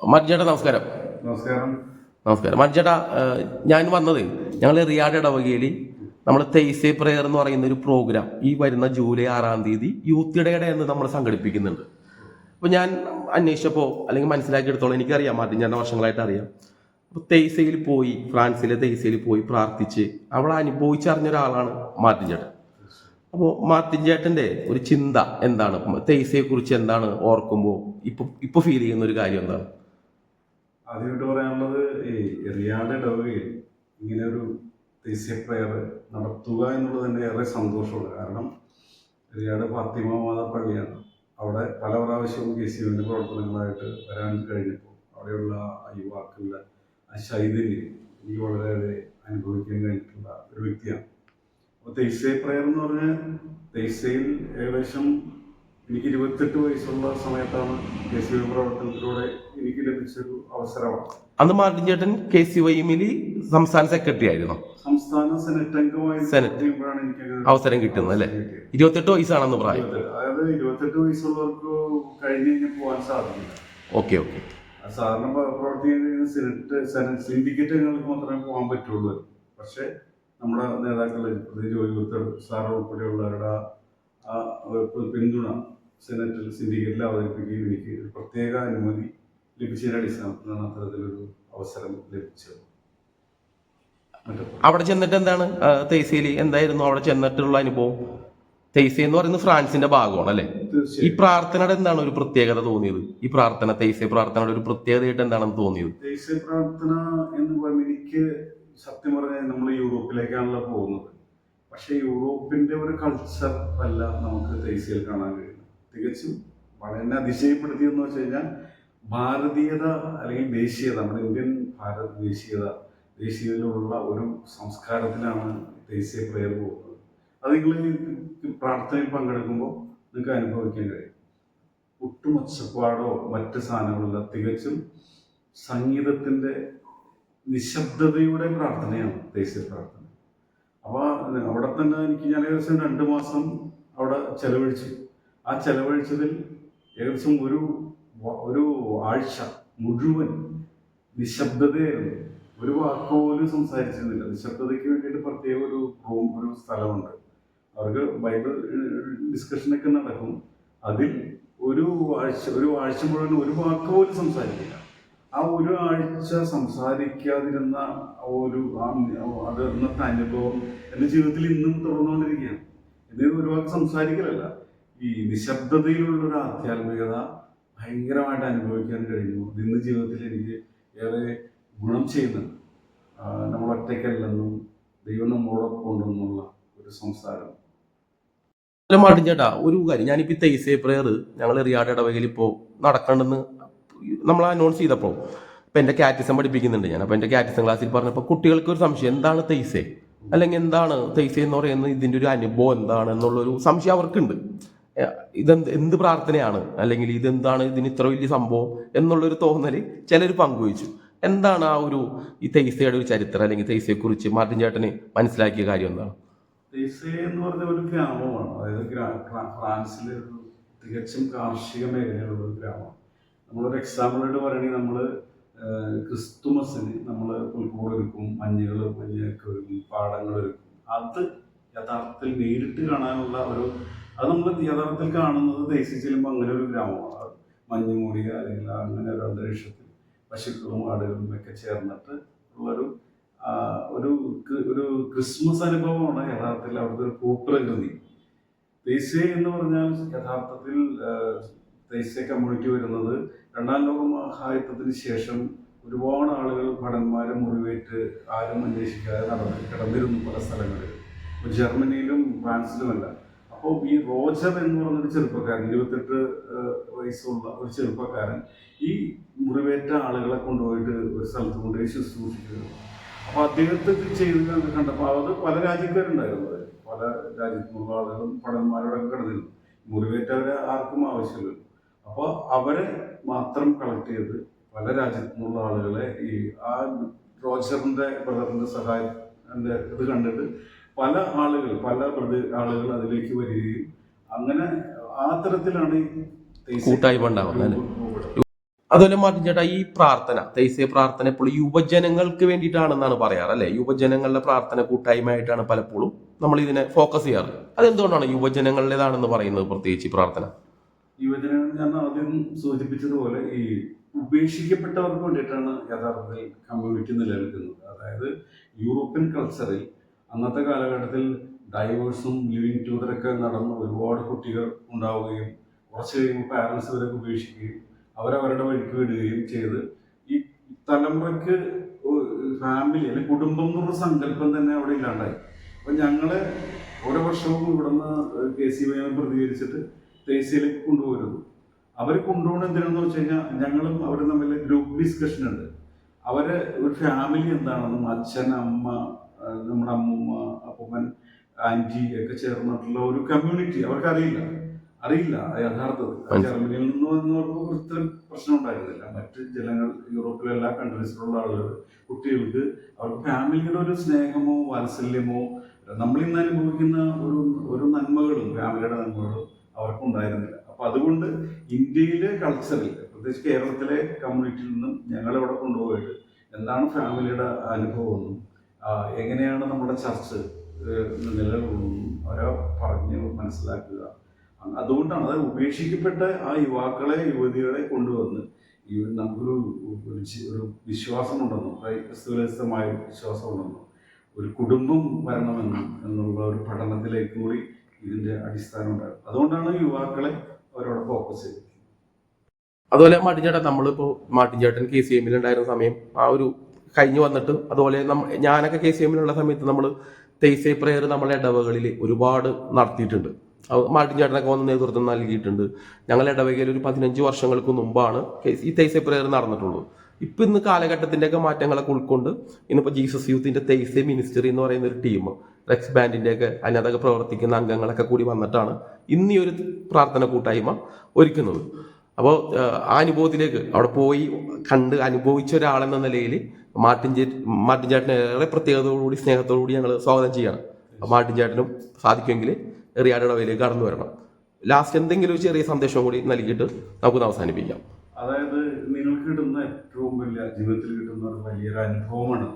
മർജേട്ടാ നമസ്കാരം. നമസ്കാരം. നമസ്കാരം. മർജേട്ടാ ഞാൻ വന്നത് ഞങ്ങൾ റിയാഡ് ഇടവകയിൽ നമ്മൾ തെയ്സേ പ്രെയർ എന്ന് പറയുന്ന ഒരു പ്രോഗ്രാം ഈ വരുന്ന ജൂലൈ ആറാം തീയതി യൂത്ത് ഇടയുടെ എന്ന് നമ്മൾ സംഘടിപ്പിക്കുന്നുണ്ട്. അപ്പോൾ ഞാൻ അന്വേഷിച്ചപ്പോൾ അല്ലെങ്കിൽ മനസ്സിലാക്കിയെടുത്തോളം എനിക്കറിയാം മാർട്ടിൻ ചേട്ടൻ വർഷങ്ങളായിട്ട് അറിയാം. അപ്പോൾ തെയ്സയിൽ പോയി ഫ്രാൻസിലെ തെയ്സയിൽ പോയി പ്രാർത്ഥിച്ച് അവിടെ അനുഭവിച്ചറിഞ്ഞ ഒരാളാണ് മാർട്ടിൻ ചേട്ടൻ അപ്പോൾ മാർട്ടിൻ ചേട്ടന്റെ ഒരു ചിന്ത എന്താണ്? തെയ്സയെ കുറിച്ച് എന്താണ് ഓർക്കുമ്പോൾ ഇപ്പോൾ ഇപ്പോൾ ഫീൽ ചെയ്യുന്ന ഒരു കാര്യം എന്താണ്? ആദ്യമായിട്ട് പറയാനുള്ളത് ഈ റിയാഡ് ഇടവകയിൽ ഇങ്ങനെ ഒരു ദേശീയ പ്രയർ നടത്തുക എന്നുള്ളത് തന്നെ ഏറെ സന്തോഷമുള്ളത് കാരണം റിയാഡ് ഫാത്തിമ മാതാ പള്ളിയാണ് അവിടെ പല പ്രാവശ്യവും കെ സി യുവിന്റെ പ്രവർത്തനങ്ങളായിട്ട് വരാൻ കഴിഞ്ഞപ്പോൾ അവിടെയുള്ള യുവാക്കളുടെ ആ ശൈതന്യം എനിക്ക് വളരെയേറെ അനുഭവിക്കാൻ കഴിഞ്ഞിട്ടുള്ള ഒരു വ്യക്തിയാണ്. അപ്പോൾ തെയ്സേ പ്രയർ എന്ന് പറഞ്ഞാൽ തെയ്സയിൽ ഏകദേശം എനിക്ക് ഇരുപത്തെട്ട് വയസ്സുള്ള സമയത്താണ് കെ സി വൈ പ്രവർത്തനത്തിലൂടെ എനിക്ക് ലഭിച്ചൊരു അവസരമാണ്. അന്ന് മാർട്ടിൻ ചേട്ടൻ കെ സി വൈ എമ്മിൽ സംസ്ഥാന സെക്രട്ടറി ആയിരുന്നു. സംസ്ഥാന സെനറ്റ് അംഗമായി സെനറ്റ്. ചെയ്യുമ്പോഴാണ് എനിക്ക് അവസരം കിട്ടുന്നത് അല്ലേ? ഇരുപത്തെട്ട് വയസ്സാണെന്ന് പ്രായം അതായത് ഇരുപത്തെട്ട് വയസ്സുള്ളവർക്ക് കഴിഞ്ഞ് കഴിഞ്ഞ് പോകാൻ സാധിക്കില്ല. Okay okay. സാധാരണ പ്രവർത്തി സെനറ്റ് സെനറ്റ് സിൻഡിക്കേറ്റ് അംഗങ്ങൾക്ക് മാത്രമേ പോകാൻ പറ്റുള്ളൂ. പക്ഷേ നമ്മുടെ നേതാക്കൾ പ്രത്യേകിച്ച് ജോലി സാർ ഉൾപ്പെടെയുള്ളവരുടെ പിന്തുണ സെനറ്റിൽ സിൻഡിക്കേറ്റിൽ അവതരിപ്പിക്കുകയും എനിക്ക് ഒരു പ്രത്യേക അനുമതി ലഭിച്ചതിന്റെ അടിസ്ഥാനത്തിലാണ് അത്തരത്തിലൊരു അവസരം ലഭിച്ചത്. അവിടെ ചെന്നിട്ട് എന്താണ്? തെയ്സയിൽ എന്തായിരുന്നു അവിടെ ചെന്നിട്ടുള്ള അനുഭവം? തേസി എന്ന് പറയുന്നത് ഫ്രാൻസിന്റെ ഭാഗമാണ് അല്ലേ ഈ പ്രാർത്ഥനയുടെ എന്താണ് ഒരു പ്രത്യേകത തോന്നിയത്? ഈ പ്രാർത്ഥന തെയ്സ പ്രാർത്ഥനയുടെ ഒരു പ്രത്യേകതയായിട്ട് എന്താണെന്ന് തോന്നിയത്? ദേശീയ പ്രാർത്ഥന എന്ന് പറയുമ്പോൾ എനിക്ക് സത്യം പറഞ്ഞാൽ നമ്മൾ യൂറോപ്പിലേക്കാണല്ലോ പോകുന്നത്. പക്ഷെ യൂറോപ്പിന്റെ ഒരു കൾച്ചർ അല്ല നമുക്ക് തേസിയിൽ കാണാൻ കഴിയുന്നത്. തികച്ചും വളരെ എന്നെ അതിശയപ്പെടുത്തിയെന്ന് വെച്ച് കഴിഞ്ഞാൽ ഭാരതീയത അല്ലെങ്കിൽ ദേശീയത നമ്മുടെ ഇന്ത്യൻ ഭാരത ദേശീയത ദേശീയതയിലുള്ള ഒരു സംസ്കാരത്തിലാണ് ദേശീയ പ്രയർ പോകുന്നത്. അത് നിങ്ങൾ പ്രാർത്ഥനയിൽ പങ്കെടുക്കുമ്പോൾ നിങ്ങൾക്ക് അനുഭവിക്കാൻ കഴിയും. ഒട്ടും ഒച്ചപ്പാടോ മറ്റ് സാധനങ്ങളില്ല തികച്ചും സംഗീതത്തിന്റെ നിശബ്ദതയുടെ പ്രാർത്ഥനയാണ് ദേശീയ പ്രാർത്ഥന. അപ്പോൾ അവിടെ തന്നെ എനിക്ക് ഞാൻ ഏകദേശം രണ്ട് മാസം അവിടെ ചെലവഴിച്ചു. ആ ചെലവഴിച്ചതിൽ ഏകദേശം ഒരു ഒരു ആഴ്ച മുഴുവൻ നിശബ്ദതയായിരുന്നു. ഒരു വാക്ക് പോലും സംസാരിച്ചിരുന്നില്ല. നിശബ്ദതയ്ക്ക് വേണ്ടിയിട്ട് പ്രത്യേക ഒരു റൂം ഒരു സ്ഥലമുണ്ട്. അവർക്ക് ബൈബിൾ ഡിസ്കഷനൊക്കെ നടക്കും. അതിൽ ഒരു ആഴ്ച ഒരു ആഴ്ച മുഴുവൻ ഒരു വാക്ക് പോലും സംസാരിക്കില്ല. ആ ഒരു ആഴ്ച സംസാരിക്കാതിരുന്ന ഒരു അത് അന്നത്തെ അനുഭവം എന്റെ ജീവിതത്തിൽ ഇന്നും തുടർന്നുകൊണ്ടിരിക്കുകയാണ്. ഇത് ഒരു വാക്ക് സംസാരിക്കലല്ല. ഈ നിശബ്ദതയിലുള്ള ഒരു ആധ്യാത്മികത ഭയങ്കരമായിട്ട് അനുഭവിക്കാൻ കഴിഞ്ഞു. ഇന്ന് ജീവിതത്തിൽ എനിക്ക് ഏറെ ഗുണം ചെയ്യുന്നുണ്ട് നമ്മൾ ഒറ്റയ്ക്കല്ലെന്നും ദൈവം നമ്മളോടൊപ്പം ഉണ്ടെന്നുള്ള ഒരു സംസാരം. ചേട്ടാ ഒരു കാര്യം. ഞാനിപ്പോ ഈ തെയ്സേ പ്രയർ ഞങ്ങൾ റിയാഡ് ഇടവകയിൽ ഇപ്പോൾ നടക്കണ്ടെന്ന് നമ്മൾ അനൗൺസ് ചെയ്തപ്പോൾ ഇപ്പൊ എന്റെ കാറ്റിസം പഠിപ്പിക്കുന്നുണ്ട് ഞാൻ. അപ്പോൾ എന്റെ കാറ്റിസം ക്ലാസ്സിൽ പറഞ്ഞപ്പോൾ കുട്ടികൾക്ക് ഒരു സംശയം എന്താണ് തൈസേ അല്ലെങ്കിൽ എന്താണ് തൈസേ എന്ന് പറയുന്നത് ഇതിന്റെ ഒരു അനുഭവം എന്താണ് എന്നുള്ളൊരു സംശയം അവർക്കുണ്ട്. ഇതെന്ത് എന്ത് പ്രാർത്ഥനയാണ്? അല്ലെങ്കിൽ ഇതെന്താണ് ഇതിന് ഇത്ര വലിയ സംഭവം എന്നുള്ളൊരു തോന്നൽ ചിലർ പങ്കുവച്ചു. എന്താണ് ആ ഒരു ഈ തെയ്സയുടെ ഒരു ചരിത്രം അല്ലെങ്കിൽ തെയ്സയെ കുറിച്ച് മാർട്ടിൻ ചേട്ടന് മനസ്സിലാക്കിയ കാര്യം എന്താണ്? ദേശേ എന്ന് പറഞ്ഞ ഒരു ഗ്രാമമാണ്. അതായത് ഫ്രാൻസിലെ ഒരു തികച്ചും കാർഷിക മേഖലയിലുള്ള ഒരു ഗ്രാമമാണ്. നമ്മളൊരു എക്സാമ്പിളായിട്ട് പറയുകയാണെങ്കിൽ നമ്മൾ ക്രിസ്തുമസിന് നമ്മൾ പുൽക്കൂട് ഒരുക്കും മഞ്ഞുകൾ മഞ്ഞൊക്കെ ഒരുക്കും. അത് യഥാർത്ഥത്തിൽ നേരിട്ട് കാണാനുള്ള ഒരു അത് നമ്മൾ യഥാർത്ഥത്തിൽ കാണുന്നത് ദേശീയ ചെല്ലുമ്പോൾ അങ്ങനെ ഒരു ഗ്രാമമാണ്. മഞ്ഞ് മൂടിയ അല്ലെങ്കിൽ അങ്ങനെ ഒരു അന്തരീക്ഷത്തിൽ പശുക്കളും ആടുകളും ഒക്കെ ചേർന്നിട്ട് ഉള്ളൊരു ഒരു ഒരു ക്രിസ്മസ് അനുഭവമാണ് യഥാർത്ഥത്തിൽ അവിടുത്തെ ഒരു ഭൂപ്രകൃതി. ദേശീയ എന്ന് പറഞ്ഞാൽ യഥാർത്ഥത്തിൽ ദേശീയ കമ്മ്യൂണിറ്റി വരുന്നത് രണ്ടാം ലോക മഹായുദ്ധത്തിന് ശേഷം ഒരുപാട് ആളുകൾ ഭടന്മാരെ മുറിവേറ്റ് ആരും അന്വേഷിക്കാതെ നടന്ന് കിടന്നിരുന്നു പല സ്ഥലങ്ങളിൽ. ജർമ്മനിയിലും ഫ്രാൻസിലുമല്ല. അപ്പോൾ ഈ റോജർ എന്ന് പറഞ്ഞൊരു ചെറുപ്പക്കാരൻ ഇരുപത്തെട്ട് വയസ്സുള്ള ഒരു ചെറുപ്പക്കാരൻ ഈ മുറിവേറ്റ ആളുകളെ കൊണ്ടുപോയിട്ട് ഒരു സ്ഥലത്ത് കൊണ്ടുപോയി ശുശ്രൂഷിക്കുന്നു അപ്പോൾ അദ്ദേഹത്തെ ചെയ്ത് കണ്ട് കണ്ടപ്പോൾ അത് പല രാജ്യക്കാരുണ്ടായിരുന്നു. പല രാജ്യത്തുനിന്നുള്ള ആളുകളും പടന്മാരോടൊക്കെ കിടന്നിരുന്നു. മുറിവേറ്റവരെ ആർക്കും ആവശ്യമില്ല. അപ്പോൾ അവരെ മാത്രം കളക്ട് ചെയ്ത് പല രാജ്യത്തുനിന്നുള്ള ആളുകളെ ഈ ആ റോജറിന്റെ ബ്രദറിന്റെ സഹായം ഇത് കണ്ടിട്ട് പല ആളുകൾ പല പ്രതി ആളുകൾ അതിലേക്ക് വരികയും അങ്ങനെ ആ തരത്തിലാണ് കൂട്ടായ്മ ഉണ്ടാവുന്നത്. അതുപോലെ മാർട്ടിൻ ചേട്ടാ ഈ പ്രാർത്ഥന തൈസേ പ്രാർത്ഥന ഇപ്പോൾ യുവജനങ്ങൾക്ക് വേണ്ടിയിട്ടാണെന്നാണ് പറയാറ് അല്ലെ? യുവജനങ്ങളുടെ പ്രാർത്ഥന കൂട്ടായ്മയായിട്ടാണ് പലപ്പോഴും നമ്മൾ ഇതിനെ ഫോക്കസ് ചെയ്യാറ്. അതെന്തുകൊണ്ടാണ് യുവജനങ്ങളുടേതാണെന്ന് പറയുന്നത് പ്രത്യേകിച്ച് ഈ പ്രാർത്ഥന? യുവജനങ്ങൾ ഞാൻ ആദ്യം സൂചിപ്പിച്ചതുപോലെ ഈ ഉപേക്ഷിക്കപ്പെട്ടവർക്ക് വേണ്ടിയിട്ടാണ് യഥാർത്ഥത്തിൽ കമ്മ്യൂണിറ്റി നിലനിൽക്കുന്നത്. അതായത് യൂറോപ്യൻ കൾച്ചറിൽ അന്നത്തെ കാലഘട്ടത്തിൽ ഡൈവേഴ്സും ലിവിങ് ടൂതറൊക്കെ നടന്ന് ഒരുപാട് കുട്ടികൾ ഉണ്ടാവുകയും കുറച്ച് കഴിയുമ്പോൾ പാരൻസ് ഇവരൊക്കെ ഉപേക്ഷിക്കുകയും അവരവരുടെ വഴിക്ക് വിടുകയും ചെയ്ത്. ഈ തലമുറയ്ക്ക് ഫാമിലി അല്ലെങ്കിൽ കുടുംബം എന്നുള്ള സങ്കല്പം തന്നെ അവിടെ ഇല്ലാണ്ടായി. അപ്പം ഞങ്ങൾ ഓരോ വർഷവും ഇവിടുന്ന് കെ സി വൈ പ്രതികരിച്ചിട്ട് തേസിയിലേക്ക് കൊണ്ടുപോയിരുന്നു അവർ കൊണ്ടുപോകുന്നത് എന്തിനാണെന്ന് വെച്ച് കഴിഞ്ഞാൽ ഞങ്ങളും അവരും തമ്മിൽ ഗ്രൂപ്പ് ഡിസ്കഷൻ ഉണ്ട്. അവർ ഒരു ഫാമിലി എന്താണെന്നും അച്ഛൻ അമ്മ നമ്മുടെ അമ്മൂമ്മ അപ്പൂപ്പൻ ആന്റി ഒക്കെ ചേർന്നിട്ടുള്ള ഒരു കമ്മ്യൂണിറ്റി അവർക്കറിയില്ല. അറിയില്ല. യഥാർത്ഥത്തിൽ. ജർമ്മനിയിൽ നിന്ന് വന്നവർക്ക് ഒരിത്തരം പ്രശ്നം ഉണ്ടായിരുന്നില്ല. മറ്റ് ജനങ്ങൾ യൂറോപ്പിലെ എല്ലാ കൺട്രീസിലുള്ള ആളുകൾ കുട്ടികൾക്ക് അവർക്ക് ഫാമിലിയുടെ ഒരു സ്നേഹമോ വാത്സല്യമോ നമ്മൾ ഇന്ന് അനുഭവിക്കുന്ന ഒരു ഒരു നന്മകളും ഫാമിലിയുടെ നന്മകളും അവർക്കുണ്ടായിരുന്നില്ല അപ്പൊ അതുകൊണ്ട് ഇന്ത്യയിലെ കൾച്ചറിൽ പ്രത്യേകിച്ച് കേരളത്തിലെ കമ്മ്യൂണിറ്റിയിൽ നിന്നും ഞങ്ങൾ ഇവിടെ കൊണ്ടുപോയിട്ട് എന്താണ് ഫാമിലിയുടെ അനുഭവമെന്നും ആ, എങ്ങനെയാണ് നമ്മുടെ ചർച്ച് നിലകൊള്ളുന്നതും? അവരെ പറഞ്ഞ് മനസ്സിലാക്കുക. അതുകൊണ്ടാണ് അത് ഉപേക്ഷിക്കപ്പെട്ട ആ യുവാക്കളെ യുവതികളെ കൊണ്ടുവന്ന് ഈ നമുക്കൊരു ഒരു വിശ്വാസം വിശ്വാസമുണ്ടെന്നും ക്രൈസ്തവമായ വിശ്വാസമുണ്ടെന്നും ഒരു കുടുംബം വരണമെന്നും എന്നുള്ള ഒരു പഠനത്തിലേക്ക് കൂടി ഇതിന്റെ അടിസ്ഥാനം ഉണ്ടാകും. അതുകൊണ്ടാണ് യുവാക്കളെ അവരോട് ഫോക്കസ് ചെയ്തത് അതുപോലെ മാട്ടിൻചേട്ടൻ നമ്മളിപ്പോൾ നമ്മളിപ്പോ മാട്ടിൻ ചേട്ടൻ കെ സി എമ്മിൽ ഉണ്ടായിരുന്ന സമയം ആ ഒരു കഴിഞ്ഞു വന്നിട്ട് അതുപോലെ ഞാനൊക്കെ കെ സി എമ്മിലുള്ള സമയത്ത് നമ്മൾ തേസേ പ്രയർ നമ്മളെ ഇടവകളിൽ ഒരുപാട് നടത്തിയിട്ടുണ്ട്. മാട്ടിൻചാട്ടനൊക്കെ മാട്ടിൻ ചേട്ടനൊക്കെ വന്ന് നേതൃത്വം നൽകിയിട്ടുണ്ട്. ഞങ്ങളുടെ ഇടവകയിൽ ഒരു പതിനഞ്ച് വർഷങ്ങൾക്ക് മുമ്പാണ് ഈ തേസേ പ്രയർ നടന്നിട്ടുള്ളത്. ഇപ്പം ഇന്ന് കാലഘട്ടത്തിന്റെയൊക്കെ മാറ്റങ്ങളൊക്കെ ഉൾക്കൊണ്ട് ഇന്നിപ്പോൾ ജീസസ് യൂത്തിന്റെ തേസേ മിനിസ്റ്ററി എന്ന് പറയുന്ന ഒരു ടീം റെക്സ് ബാൻഡിന്റെ ഒക്കെ അതിനകത്തൊക്കെ പ്രവർത്തിക്കുന്ന അംഗങ്ങളൊക്കെ കൂടി വന്നിട്ടാണ് ഇന്ന് ഒരു പ്രാർത്ഥന കൂട്ടായ്മ ഒരുക്കുന്നത്. അപ്പോൾ ആ അനുഭവത്തിലേക്ക് അവിടെ പോയി കണ്ട് അനുഭവിച്ച ഒരാളെന്ന നിലയിൽ മാർട്ടിൻ ചേ മാർട്ടിൻ ചേട്ടനെ ഏറെ പ്രത്യേകതയോടുകൂടി സ്നേഹത്തോടുകൂടി ഞങ്ങൾ സ്വാഗതം ചെയ്യണം. മാർട്ടിൻ ചേട്ടനും സാധിക്കുമെങ്കിൽ എറിയാടവയിലേക്ക് കടന്നു വരണം. ലാസ്റ്റ് എന്തെങ്കിലും ഒരു ചെറിയ സന്ദേശം കൂടി നൽകിയിട്ട് നമുക്കൊന്ന് അവസാനിപ്പിക്കാം. അതായത് നിങ്ങൾക്ക് കിട്ടുന്ന ഏറ്റവും വലിയ ജീവിതത്തിൽ കിട്ടുന്ന ഒരു വലിയൊരു അനുഭവമാണ്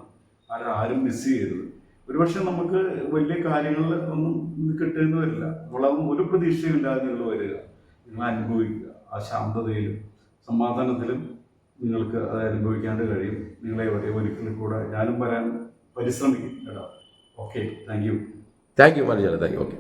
ആരും മിസ് ചെയ്യരുത്. ഒരുപക്ഷെ നമുക്ക് വലിയ കാര്യങ്ങളിൽ ഒന്നും കിട്ടുന്നവരില്ല വരില്ല. ഒരു പ്രതീക്ഷയും ഇല്ലാതെ നിങ്ങൾ വരിക. നിങ്ങൾ അനുഭവിക്കുക. ആ ശാന്തതയിലും സമാധാനത്തിലും നിങ്ങൾക്ക് അത് അനുഭവിക്കാണ്ട് കഴിയും. നിങ്ങളെ ഒരേ ഒരിക്കലും കൂടെ ഞാനും വരാൻ പരിശ്രമിക്കും കേട്ടോ. Okay thank you thank you Martin thank you okay